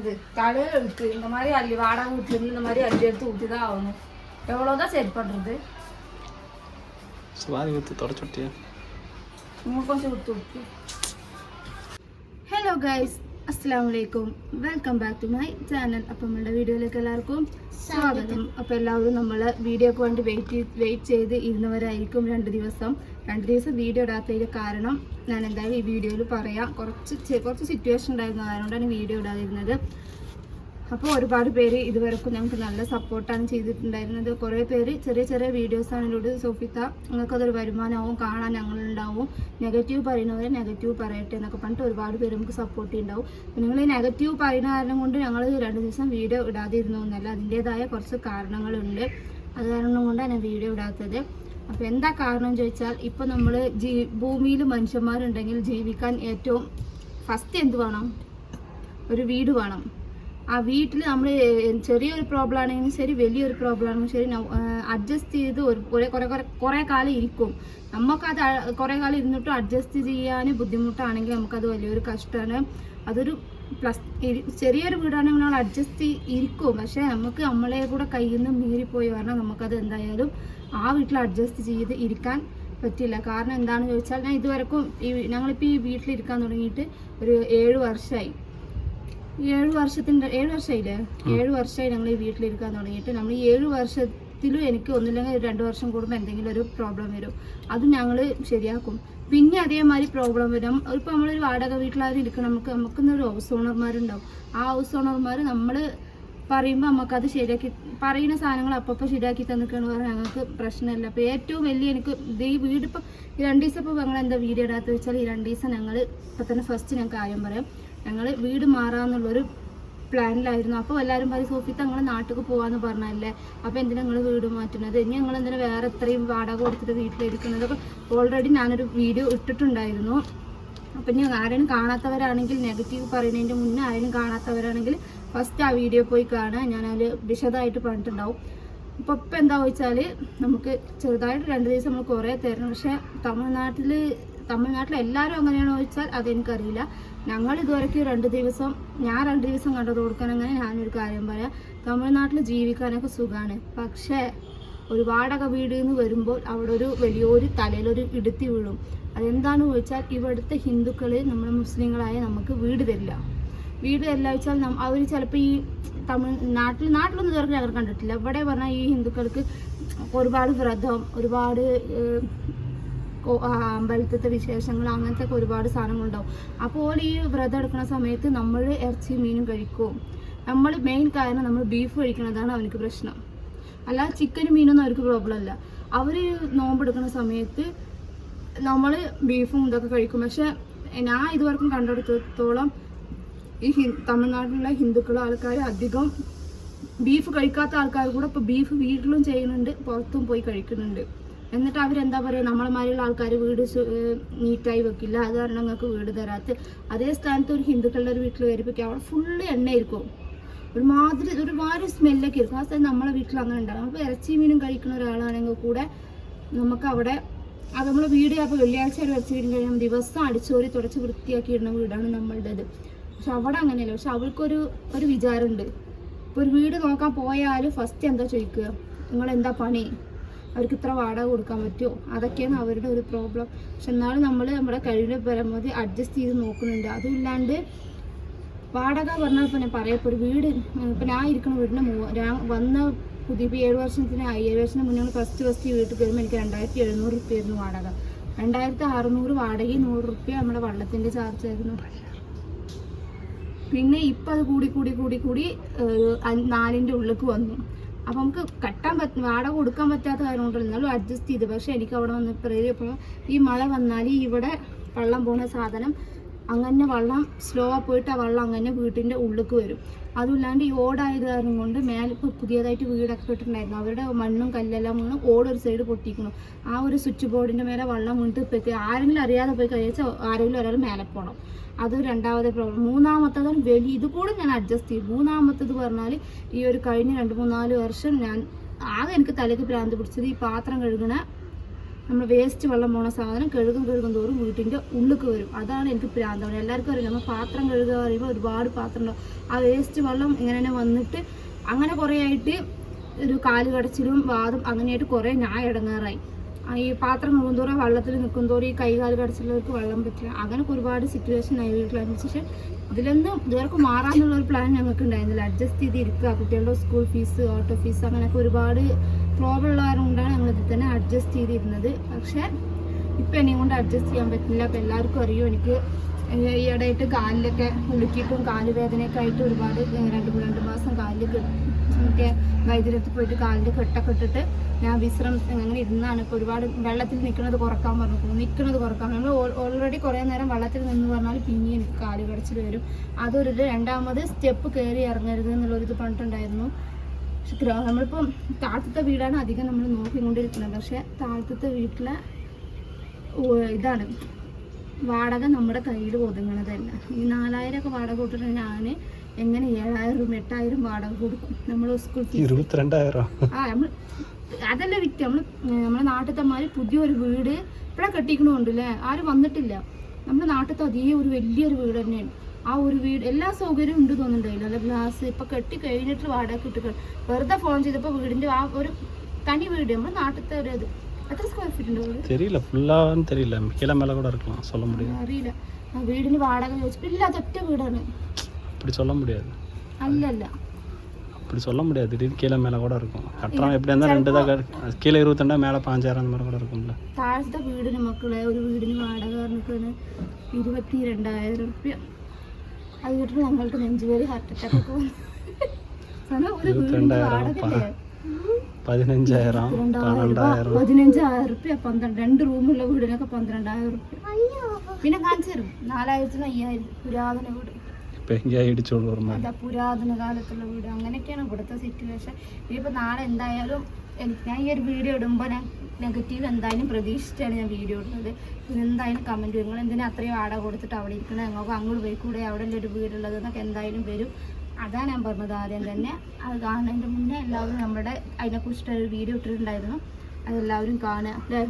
ஆகுது தலையில் இருக்கு இந்த மாதிரி அள்ளி வாடகை வீட்டுலேருந்து இந்த மாதிரி அள்ளி எடுத்து ஊற்றி தான் ஆகணும் எவ்வளோ தான் சரி பண்ணுறது வாரி ஊற்றி தொடச்சு விட்டியா இன்னும் கொஞ்சம் ஊற்றி விட்டு ஹலோ கைஸ் അസ്സാം വലൈക്കും welcome back to my channel അപ്പം നമ്മുടെ വീഡിയോയിലേക്ക് എല്ലാവർക്കും സ്വാഗതം. അപ്പോൾ എല്ലാവരും നമ്മൾ വീഡിയോക്ക് വേണ്ടി വെയിറ്റ് വെയിറ്റ് ചെയ്ത് ഇരുന്നവരായിരിക്കും രണ്ട് ദിവസം. രണ്ട് ദിവസം വീഡിയോ ഇടാത്തതിന്റെ കാരണം ഞാൻ എന്തായാലും ഈ വീഡിയോയിൽ പറയാം. കുറച്ച് കുറച്ച് സിറ്റുവേഷൻ ഉണ്ടായിരുന്നു അതുകൊണ്ടാണ് വീഡിയോ ഇടാതിരുന്നത്. അപ്പോൾ ഒരുപാട് പേര് ഇതുവരെക്കും ഞങ്ങൾക്ക് നല്ല സപ്പോർട്ടാണ് ചെയ്തിട്ടുണ്ടായിരുന്നത്. കുറേ പേര് ചെറിയ ചെറിയ വീഡിയോസാണ് എന്നോട് സോഫിത്ത നിങ്ങൾക്കതൊരു വരുമാനമാവും കാണാൻ ഞങ്ങളുണ്ടാവും. നെഗറ്റീവ് പറയുന്നവരെ നെഗറ്റീവ് പറയട്ടെ എന്നൊക്കെ പറഞ്ഞിട്ട് ഒരുപാട് പേര് നമുക്ക് സപ്പോർട്ട് ഉണ്ടാവും നിങ്ങൾ ഈ നെഗറ്റീവ് പറയുന്ന കാരണം കൊണ്ട് ഞങ്ങൾ രണ്ട് ദിവസം വീഡിയോ ഇടാതിരുന്നു എന്നല്ല അതിന്റേതായ കുറച്ച് കാരണങ്ങളുണ്ട്. അത് കാരണം കൊണ്ടാണ് ഞാൻ വീഡിയോ ഇടാത്തത്. അപ്പോൾ എന്താ കാരണം ചോദിച്ചാൽ ഇപ്പോൾ നമ്മൾ ജീ ഭൂമിയിൽ മനുഷ്യന്മാരുണ്ടെങ്കിൽ ജീവിക്കാൻ ഏറ്റവും ഫസ്റ്റ് എന്ത് വേണം? ഒരു വീട് വേണം. ആ വീട്ടിൽ നമ്മൾ ചെറിയൊരു പ്രോബ്ലം ആണെങ്കിലും ശരി വലിയൊരു പ്രോബ്ലം ആണെങ്കിലും ശരി അഡ്ജസ്റ്റ് ചെയ്ത് ഒരു കുറേ കുറേ കുറേ കാലം ഇരിക്കും. നമുക്കത് കുറേ കാലം ഇരുന്നിട്ടും അഡ്ജസ്റ്റ് ചെയ്യാൻ ബുദ്ധിമുട്ടാണെങ്കിൽ നമുക്കത് വലിയൊരു കഷ്ടമാണ് അതൊരു പ്ലസ് ചെറിയൊരു വീടാണെങ്കിൽ നമ്മൾ അഡ്ജസ്റ്റ് ഇരിക്കും. പക്ഷേ നമുക്ക് നമ്മളെ കൂടെ കയ്യിൽ നിന്ന് മീറിപ്പോയി പറഞ്ഞാൽ നമുക്കത് എന്തായാലും ആ വീട്ടിൽ അഡ്ജസ്റ്റ് ചെയ്ത് ഇരിക്കാൻ പറ്റില്ല. കാരണം എന്താണെന്ന് ചോദിച്ചാൽ ഞാൻ ഇതുവരെക്കും ഈ ഞങ്ങളിപ്പോൾ ഈ വീട്ടിലിരിക്കാൻ തുടങ്ങിയിട്ട് ഒരു ഏഴ് വർഷമായി ഏഴ് വർഷത്തിന്റെ ഏഴ് വർഷമായില്ലേ? ഏഴ് വർഷമായി ഞങ്ങൾ ഈ വീട്ടിലിരിക്കാൻ തുടങ്ങിയിട്ട്. നമ്മൾ ഈ ഏഴ് വർഷത്തിലും എനിക്ക് ഒന്നില്ലെങ്കിൽ രണ്ട് വർഷം കൂടുമ്പോൾ എന്തെങ്കിലും ഒരു പ്രോബ്ലം വരും. അത് ഞങ്ങൾ ശരിയാക്കും. പിന്നെ അതേമാതിരി പ്രോബ്ലം വരും. ഇപ്പോൾ നമ്മളൊരു വാടക വീട്ടിലാരും ഇരിക്കണം. നമുക്ക് നമുക്കൊന്നൊരു ഹൗസ് ഓണർമാരുണ്ടാവും ആ ഹൗസ് ഓണർമാർ നമ്മൾ പറയുമ്പോൾ നമുക്കത് ശരിയാക്കി പറയുന്ന സാധനങ്ങൾ അപ്പപ്പോൾ ശരിയാക്കി തന്നിട്ടാണ് പറഞ്ഞാൽ ഞങ്ങൾക്ക് പ്രശ്നമില്ല. അപ്പോൾ ഏറ്റവും വലിയ എനിക്ക് ഇത് ഈ വീടിപ്പോൾ ഈ രണ്ട് ദിവസം ഇപ്പോൾ ഞങ്ങൾ എന്താ വീഡിയോ ഇടാത്ത വെച്ചാൽ ഈ രണ്ട് ദിവസം ഞങ്ങൾ ഇപ്പം തന്നെ ഫസ്റ്റ് ഞങ്ങൾക്ക് കാര്യം പറയാം. ഞങ്ങൾ വീട് മാറാമെന്നുള്ളൊരു പ്ലാനിലായിരുന്നു. അപ്പോൾ എല്ലാവരും പറയും സോഫിത്ത് ഞങ്ങൾ നാട്ടിലേക്ക് പോകാമെന്ന് പറഞ്ഞല്ലേ? അപ്പോൾ എന്തിനാ നിങ്ങൾ വീട് മാറ്റുന്നത്? ഇനി ഞങ്ങൾ എന്തിനാ വേറെ എത്രയും വാടക കൊടുത്തിട്ട് അപ്പോൾ ഓൾറെഡി ഞാനൊരു വീഡിയോ ഇട്ടിട്ടുണ്ടായിരുന്നു. അപ്പം ഇനി ആരെയും കാണാത്തവരാണെങ്കിൽ നെഗറ്റീവ് പറയുന്നതിന്റെ മുന്നേ ആരെയും കാണാത്തവരാണെങ്കിൽ ഫസ്റ്റ് ആ വീഡിയോ പോയി കാണുക. ഞാനതിൽ വിശദമായിട്ട് പറഞ്ഞിട്ടുണ്ടാവും. അപ്പോൾ ഇപ്പം എന്താ വെച്ചാൽ നമുക്ക് ചെറുതായിട്ട് രണ്ട് ദിവസം നമ്മൾ കുറേ തരണം. പക്ഷേ തമിഴ്നാട്ടിൽ തമിഴ്നാട്ടിൽ എല്ലാവരും അങ്ങനെയാണോ ചോദിച്ചാൽ അതെനിക്കറിയില്ല. ഞങ്ങൾ ഇതുവരെയ്ക്ക് രണ്ട് ദിവസം ഞാൻ രണ്ട് ദിവസം കണ്ടത് കൊടുക്കാൻ അങ്ങനെ ഞാനൊരു കാര്യം പറയാം. തമിഴ്നാട്ടിൽ ജീവിക്കാനൊക്കെ സുഖമാണ് പക്ഷേ ഒരു വാടക വീട് എന്ന് വരുമ്പോൾ അവിടെ ഒരു വലിയൊരു തലയിലൊരു ഇടുത്തി വീഴും. അതെന്താണെന്ന് ചോദിച്ചാൽ ഇവിടുത്തെ ഹിന്ദുക്കൾ നമ്മൾ മുസ്ലിങ്ങളായ നമുക്ക് വീട് തരില്ല. വീട് തരില്ല വെച്ചാൽ അവർ ചിലപ്പോൾ ഈ തമിഴ് നാട്ടിൽ നാട്ടിലൊന്നും ഇതുവരെ ഞങ്ങൾ കണ്ടിട്ടില്ല. ഇവിടെ പറഞ്ഞാൽ ഈ ഹിന്ദുക്കൾക്ക് ഒരുപാട് വ്രതം ഒരുപാട് അമ്പലത്തിലത്തെ വിശേഷങ്ങൾ അങ്ങനത്തെ ഒക്കെ ഒരുപാട് സാധനങ്ങളുണ്ടാവും. അപ്പോൾ ഈ വ്രതം എടുക്കുന്ന സമയത്ത് നമ്മൾ ഇറച്ചി മീനും കഴിക്കും. നമ്മൾ മെയിൻ കാരണം നമ്മൾ ബീഫ് കഴിക്കുന്നതാണ് അവനക്ക് പ്രശ്നം. അല്ല ചിക്കനും മീനൊന്നും അവർക്ക് പ്രോബ്ലം അല്ല. അവർ നോമ്പെടുക്കുന്ന സമയത്ത് നമ്മൾ ബീഫും ഇതൊക്കെ കഴിക്കും. പക്ഷെ ഞാൻ ഇതുവരെക്കും കണ്ടെടുത്തോളം ഈ ഹി തമിഴ്നാട്ടിലുള്ള ഹിന്ദുക്കളും ആൾക്കാർ അധികം ബീഫ് കഴിക്കാത്ത ആൾക്കാർ കൂടെ ഇപ്പോൾ ബീഫ് വീട്ടിലും ചെയ്യുന്നുണ്ട് പുറത്തും പോയി കഴിക്കുന്നുണ്ട്. എന്നിട്ട് അവരെന്താ പറയുക നമ്മളെമാരിയുള്ള ആൾക്കാർ വീട് നീറ്റായി വെക്കില്ല. അത് കാരണം ഞങ്ങൾക്ക് വീട് തരാത്ത. അതേ സ്ഥാനത്ത് ഒരു ഹിന്ദുക്കളുടെ ഒരു വീട്ടിൽ വരുമ്പോഴേക്കും അവിടെ ഫുള്ള് എണ്ണയായിരിക്കും. ഒരുമാതിരി ഒരുപാട് സ്മെല്ലൊക്കെ ആയിരിക്കും. ആ സ്ഥലം നമ്മളെ വീട്ടിൽ അങ്ങനെ ഉണ്ടാകും അപ്പോൾ ഇറച്ചി മീനും കഴിക്കുന്ന ഒരാളാണെങ്കിൽ കൂടെ നമുക്കവിടെ അത് നമ്മൾ വീട് അപ്പോൾ വെള്ളിയാഴ്ച ഒരു ഇറച്ചി വീടും കഴിയാം ദിവസം അടിച്ചോറി തുടച്ച് വൃത്തിയാക്കി ഇടുന്ന വീടാണ് നമ്മളുടേത് പക്ഷെ അവിടെ അങ്ങനെയല്ല. പക്ഷെ അവൾക്കൊരു ഒരു വിചാരമുണ്ട്. ഇപ്പോൾ ഒരു വീട് നോക്കാൻ പോയാൽ ഫസ്റ്റ് എന്താ ചോദിക്കുക? നിങ്ങളെന്താ പണി? അവർക്ക് ഇത്ര വാടക കൊടുക്കാൻ പറ്റുമോ? അതൊക്കെയാണ് അവരുടെ ഒരു പ്രോബ്ലം പക്ഷെ എന്നാലും നമ്മൾ നമ്മുടെ കഴിവിനെ പരമാവധി അഡ്ജസ്റ്റ് ചെയ്ത് നോക്കുന്നുണ്ട്. അതുമില്ലാണ്ട് വാടക പറഞ്ഞാൽ ഞാൻ പറയാം. ഒരു വീട് ഇപ്പം ഞാൻ ഇരിക്കുന്ന വീടിന്റെ മൂ ഞാൻ വന്ന പുതിയ ഇപ്പോൾ ഏഴ് വർഷത്തിന് ഏഴ് വർഷത്തിന് മുന്നേ ഫസ്റ്റ് ഫസ്റ്റ് ഈ വീട്ടിൽ കയറുമ്പോൾ എനിക്ക് രണ്ടായിരത്തി എഴുന്നൂറ് റുപ്യ ആയിരുന്നു വാടക. രണ്ടായിരത്തി അറുന്നൂറ് വാടകയും നൂറ് റുപ്യ നമ്മുടെ വള്ളത്തിന്റെ ചാർജ് ആയിരുന്നു. പിന്നെ ഇപ്പം അത് കൂടി കൂടി കൂടി കൂടി നാലിന്റെ ഉള്ളിലേക്ക് വന്നു. അപ്പം നമുക്ക് കെട്ടാൻ പറ്റും വാടക കൊടുക്കാൻ പറ്റാത്ത കാര്യം കൊണ്ടല്ല എന്നാലും അഡ്ജസ്റ്റ് ചെയ്ത്. പക്ഷേ എനിക്ക് അവിടെ വന്ന് ഇപ്പോൾ ഈ മഴ വന്നാൽ ഇവിടെ വെള്ളം പോകുന്ന സാധനം അങ്ങനെ വള്ളം സ്ലോ പോയിട്ട് ആ വെള്ളം അങ്ങനെ വീട്ടിന്റെ ഉള്ളിലേക്ക് വരും. അതുമില്ലാണ്ട് ഈ ഓടായത് കാരണം കൊണ്ട് മേലെ ഇപ്പോൾ പുതിയതായിട്ട് വീടൊക്കെ ഇട്ടിട്ടുണ്ടായിരുന്നു അവരുടെ മണ്ണും കല്ലെല്ലാം വീണ് ഓടൊരു സൈഡ് പൊട്ടിക്കണം ആ ഒരു സ്വിച്ച് ബോർഡിന്റെ മേലെ വള്ളം വീണിട്ട് ഇപ്പോഴത്തെ ആരെങ്കിലും അറിയാതെ പോയി കഴിച്ചാൽ ആരെങ്കിലും ഒരാൾ മേലെ പോകണം അത് രണ്ടാമത്തെ പ്രോബ്ലം മൂന്നാമത്തതാണ് വലിയ ഇത് കൂടെ ഞാൻ അഡ്ജസ്റ്റ് ചെയ്യും മൂന്നാമത്തത് പറഞ്ഞാൽ ഈ ഒരു കഴിഞ്ഞ രണ്ട് മൂന്നാൽ വർഷം ഞാൻ ആകെ എനിക്ക് തലയ്ക്ക് ഭ്രാന്ത് പിടിച്ചത് ഈ പാത്രം കഴുകണ നമ്മൾ വേസ്റ്റ് വെള്ളം പോണ സാധനം കഴുകും കഴുകും തോറും വീട്ടിന്റെ ഉള്ളിക്ക് വരും. അതാണ് എനിക്ക് പ്രാന്തമാണ് എല്ലാവർക്കും അറിയാം. നമ്മൾ പാത്രം കഴുകുക പറയുമ്പോൾ ഒരുപാട് പാത്രം ഉണ്ടാവും ആ വേസ്റ്റ് വെള്ളം ഇങ്ങനെ തന്നെ വന്നിട്ട് അങ്ങനെ കുറേ ആയിട്ട് ഒരു കാൽ കടച്ചിലും വാദം അങ്ങനെയായിട്ട് കുറേ ഞാൻ ഇടങ്ങാറായി. ഈ പാത്രം മുഴുന്തോറും വെള്ളത്തിൽ നിൽക്കുന്തോറും ഈ കൈകാൽ കടച്ചുള്ളവർക്ക് വെള്ളം പറ്റില്ല. അങ്ങനെയൊക്കെ ഒരുപാട് സിറ്റുവേഷൻ ആയി. വീട്ടിലായിരുന്നു പക്ഷേ ഇതിലൊന്നും ഇതുവരെ മാറാനുള്ള ഒരു പ്ലാൻ ഞങ്ങൾക്ക് ഉണ്ടായിരുന്നില്ല. അഡ്ജസ്റ്റ് ചെയ്ത് ഇരിക്കുക. കുട്ടികളുടെ സ്കൂൾ ഫീസ് ഓട്ടോ ഫീസ് അങ്ങനെയൊക്കെ ഒരുപാട് പ്രോബ്ലം ഉള്ള കാരണം കൊണ്ടാണ് ഞങ്ങൾ ഇതിൽ തന്നെ അഡ്ജസ്റ്റ് ചെയ്തിരുന്നത്. പക്ഷേ ഇപ്പം എന്നെയും കൊണ്ട് അഡ്ജസ്റ്റ് ചെയ്യാൻ പറ്റില്ല അപ്പം എല്ലാവർക്കും അറിയും എനിക്ക് ഈ ഇടയായിട്ട് കാലിലൊക്കെ ഉളുക്കിയിട്ടും കാൽ വേദനയൊക്കെ ആയിട്ട് ഒരുപാട് രണ്ട് രണ്ട് മാസം കാലിൽ ഒക്കെ വൈദ്യുരത്തിൽ പോയിട്ട് കാലിൽ കെട്ടൊക്കെ ഇട്ടിട്ട് ഞാൻ വിശ്രം അങ്ങനെ ഇരുന്നാണ്. ഇപ്പോൾ ഒരുപാട് വെള്ളത്തിൽ നിൽക്കുന്നത് കുറയ്ക്കാൻ പറഞ്ഞു. നിൽക്കുന്നത് കുറയ്ക്കാൻ നമ്മൾ ഓൾറെഡി കുറേ നേരം വെള്ളത്തിൽ നിന്ന് പറഞ്ഞാൽ പിന്നെ കാൽ കടച്ചിൽ വരും. അതൊരു രണ്ടാമത് സ്റ്റെപ്പ് കയറി ഇറങ്ങരുത് എന്നുള്ളൊരിത് പറഞ്ഞിട്ടുണ്ടായിരുന്നു. പക്ഷെ നമ്മളിപ്പം താഴത്തെ വീടാണ് അധികം നമ്മൾ നോക്കിക്കൊണ്ടിരിക്കുന്നത്. പക്ഷേ താഴ്ത്തത്തെ വീട്ടിലെ ഇതാണ്. വാടക നമ്മുടെ കയ്യിൽ ഒതുങ്ങണതല്ല. ഈ നാലായിരം ഒക്കെ വാടക കൊടുത്തിട്ട് ഞാൻ എങ്ങനെ ഏഴായിരം എട്ടായിരം വാടക കൊടുക്കും? നമ്മൾ സ്കൂൾ ഇരുപത്തിരണ്ടായിരം. ആ നമ്മൾ അതല്ല വിറ്റ്. നമ്മൾ നമ്മുടെ നാട്ടിലത്തെ മാതിരി പുതിയൊരു വീട് ഇപ്പോഴെ കെട്ടിക്കണമുണ്ടല്ലേ ആരും വന്നിട്ടില്ല. നമ്മുടെ നാട്ടിലത്തെ അതേ ഒരു വലിയൊരു വീട് തന്നെയാണ്. ആ ഒരു വീട് എല്ലാ സൗകര്യവും ഉണ്ട് തോന്നുന്നുണ്ടായില്ല. അല്ല ഗ്ലാസ് ഇപ്പൊ കെട്ടി കഴിഞ്ഞിട്ട് വാടക കിട്ടുക. വെറുതെ ഫോൺ ചെയ്തപ്പോൾ വീടിന്റെ ആ ഒരു തനി വീട്. നമ്മുടെ നാട്ടിലത്തെ ഒരു ഇത്. എത്ര സ്ക്വയർ ഫീറ്റ് ഉണ്ട് വീട് தெரியல ஃபுல்லான்னு தெரியல கீழே மேலே கூட இருக்கலாம் சொல்ல முடியாது അറിയില്ല ആ വീടിന് വാടക ചോദിച്ചിട്ട് ഇല്ല അതൊറ്റ വീടാണ് அப்படி சொல்ல முடியாது അല്ലല്ല அப்படி சொல்ல முடியாது திடீர்னு கீழே மேலே கூட இருக்கும் கட்டுறோம் எப்படி இருந்தால் ரெண்டு தான் கட்டு- கீழே இருபத்தெண்டா மேலே பாஞ்சாயிரம் அந்த மாதிரி கூட இருக்கும்ல താഴത്തെ വീടിന് മക്കളെ ഒരു വീടിന് വാടക പറഞ്ഞിട്ടാണ് ഇരുപത്തി രണ്ടായിരം റുപ്യ അത് കേട്ടിട്ട് ഞങ്ങൾക്ക് നെഞ്ചുവേലി ഹാർട്ട് അറ്റാക്ക് ഒക്കെ വന്നു കാരണം ഒരു വീടിന്റെ ഇരുപത്തിരണ്ടായിരം വാടകല്ലേ പതിനഞ്ചായിരം പന്ത്രണ്ടായിരം. പതിനഞ്ചായിരം റുപ്യ പന്ത്രണ്ട് രണ്ട് റൂമുള്ള വീടിനൊക്കെ പന്ത്രണ്ടായിരം റുപ്യ. പിന്നെ കാണിച്ചു തരും. നാലായിരത്തിന് അയ്യായിരം പുരാതന വീട്. അതാ പുരാതന കാലത്തുള്ള വീട്. അങ്ങനെയൊക്കെയാണ് ഇവിടുത്തെ സിറ്റുവേഷൻ ഇനിയിപ്പോൾ നാളെ എന്തായാലും എനിക്ക് ഞാൻ ഈ ഒരു വീഡിയോ ഇടുമ്പോൾ ഞാൻ നെഗറ്റീവ് എന്തായാലും പ്രതീക്ഷിച്ചാണ് ഞാൻ വീഡിയോ ഇടുന്നത്. പിന്നെ എന്തായാലും കമന്റ് നിങ്ങൾ എന്തിനാ അത്രയും വാടക കൊടുത്തിട്ട് അവിടെ ഇരിക്കണം? ഞങ്ങൾക്ക് അങ്ങോട്ട് പോയി കൂടെ. അവിടെ ഒരു വീടുള്ളത് എന്നൊക്കെ എന്തായാലും വരും. അതാണ് ഞാൻ പറഞ്ഞത് ആദ്യം തന്നെ. അത് കാണുന്നതിന്റെ മുന്നേ എല്ലാവരും നമ്മുടെ അതിനെക്കുറിച്ചിട്ട് ഒരു വീഡിയോ ഇട്ടിട്ടുണ്ടായിരുന്നു. അതെല്ലാവരും കാണുക അല്ലേ?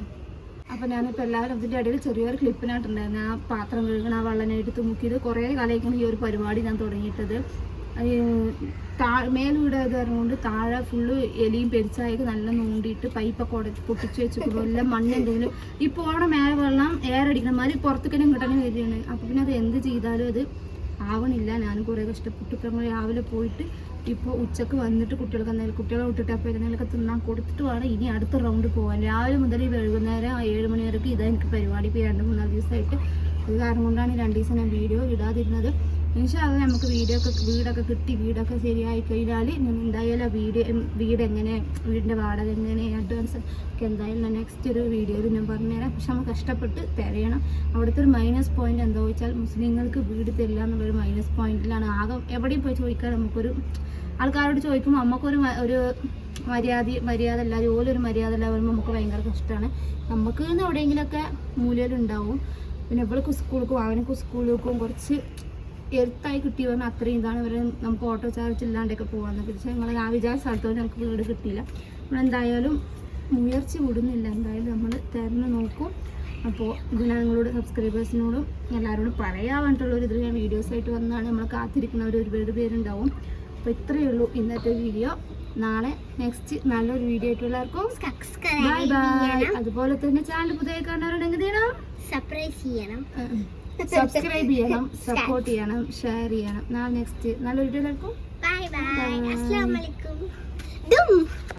അപ്പം ഞാനിപ്പോൾ എല്ലാവരും അതിന്റെ ഇടയിൽ ചെറിയൊരു ക്ലിപ്പിനായിട്ടുണ്ടായിരുന്നു ആ പാത്രം കഴുകണ ആ വെള്ളം എടുത്ത് മുക്കിയത്. കുറേ കാലമായിരിക്കും ഈ ഒരു പരിപാടി ഞാൻ തുടങ്ങിയിട്ടത്. താ മേൽവീടായത് കാരണം താഴെ ഫുള്ള് എലിയും പെരിച്ചായൊക്കെ നല്ല നോണ്ടിയിട്ട് പൈപ്പൊക്കെ ഉടച്ച് പൊട്ടിച്ച് വെച്ചിട്ട് എല്ലാം മണ്ണ് എന്തെങ്കിലും ഇപ്പോൾ ഓടെ മേലെ വെള്ളം എയറടിക്കണം മാതിരി പുറത്തേക്ക് കിട്ടാനും വരികയാണ്. അപ്പോൾ പിന്നെ അത് എന്ത് ചെയ്താലും അത് ആവണില്ല. ഞാൻ കുറേ കഷ്ടപ്പെട്ടു ഇപ്പം രാവിലെ പോയിട്ട് ഇപ്പോൾ ഉച്ചയ്ക്ക് വന്നിട്ട് കുട്ടികൾക്ക് എന്തെങ്കിലും കുട്ടികളെ വിട്ടിട്ട് അപ്പോൾ എന്തെങ്കിലുമൊക്കെ തിന്നാൻ കൊടുത്തിട്ട് വേണം ഇനി അടുത്ത റൗണ്ട് പോകാൻ രാവിലെ മുതൽ വൈകുന്നേരം ഏഴ് മണി വരെയൊക്കെ ഇതാ എനിക്ക് പരിപാടി. ഇപ്പോൾ രണ്ട് മൂന്നാൽ ദിവസമായിട്ട്. അത് കാരണം കൊണ്ടാണ് രണ്ട് ദിവസം ഞാൻ വീഡിയോ ഇടാതിരുന്നത്. ഇൻഷാല്ല നമുക്ക് വീഡിയോ ഒക്കെ വീടൊക്കെ കിട്ടി വീടൊക്കെ ശരിയായി കഴിഞ്ഞാൽ എന്തായാലും വീഡിയോ വീട് എങ്ങനെ വീടിന്റെ വാടക എങ്ങനെ അഡ്വാൻസ് ഒക്കെ എന്തായാലും നെക്സ്റ്റ് ഒരു വീഡിയോയിൽ ഞാൻ പറഞ്ഞുതരാം. പക്ഷെ നമ്മൾ കഷ്ടപ്പെട്ട് തരയണം. അവിടുത്തെ ഒരു മൈനസ് പോയിന്റ് എന്താ വെച്ചാൽ മുസ്ലിങ്ങൾക്ക് വീട് തരില്ല എന്നുള്ളൊരു മൈനസ് പോയിന്റിലാണ് ആകെ എവിടെയും പോയി ചോദിക്കാൻ നമുക്കൊരു ആൾക്കാരോട് ചോദിക്കുമ്പോൾ നമുക്കൊരു ഒരു മര്യാദ മര്യാദ അല്ല ജോലൊരു മര്യാദ അല്ല വരുമ്പോൾ നമുക്ക് ഭയങ്കര കഷ്ടമാണ് നമുക്ക് എവിടെയെങ്കിലുമൊക്കെ മൂലയിലുണ്ടാവും. പിന്നെ ഇവൾക്ക് സ്കൂളിലേക്കും അവനക്കും സ്കൂളിലേക്കും കുറച്ച് എഴുത്തായി കിട്ടി പറഞ്ഞാൽ അത്രയും ഇതാണ്. ഇവരെ നമുക്ക് ഓട്ടോ ചാർജ് ഇല്ലാണ്ടൊക്കെ പോകാമെന്നൊക്കെ പക്ഷേ ഞങ്ങൾ ആ വിചാരിച്ച സ്ഥലത്തോട് ഞങ്ങൾക്ക് വീട് കിട്ടിയില്ല. നമ്മളെന്തായാലും മുയർച്ച വിടുന്നില്ല. എന്തായാലും നമ്മൾ തിരഞ്ഞു നോക്കും. അപ്പോൾ ഇതിനെ നിങ്ങളോട് സബ്സ്ക്രൈബേഴ്സിനോടും എല്ലാവരോടും പറയാൻ വേണ്ടിയിട്ടുള്ളൊരു ഇതിൽ ഞാൻ വീഡിയോസായിട്ട് വന്നാണ്. നമ്മൾ കാത്തിരിക്കുന്നവർ ഒരുപാട് പേരുണ്ടാവും. അപ്പോൾ ഇത്രയേ ഉള്ളൂ ഇന്നത്തെ വീഡിയോ നാളെ നെക്സ്റ്റ് നല്ലൊരു വീഡിയോ ആയിട്ട് എല്ലാവർക്കും ബൈ ബൈ അതുപോലെ തന്നെ ചാനൽ പുതിയ കാണാറുണ്ടെങ്കിൽ സർപ്രൈസ് ചെയ്യണം? സബ്സ്ക്രൈബ് ചെയ്യണം സപ്പോർട്ട് ചെയ്യണം ഷെയർ ചെയ്യണം. നാളെ നെക്സ്റ്റ് നല്ലൊരു വീഡിയോ കേൾക്കും ബൈ ബൈ. അസ്സലാമു അലൈക്കും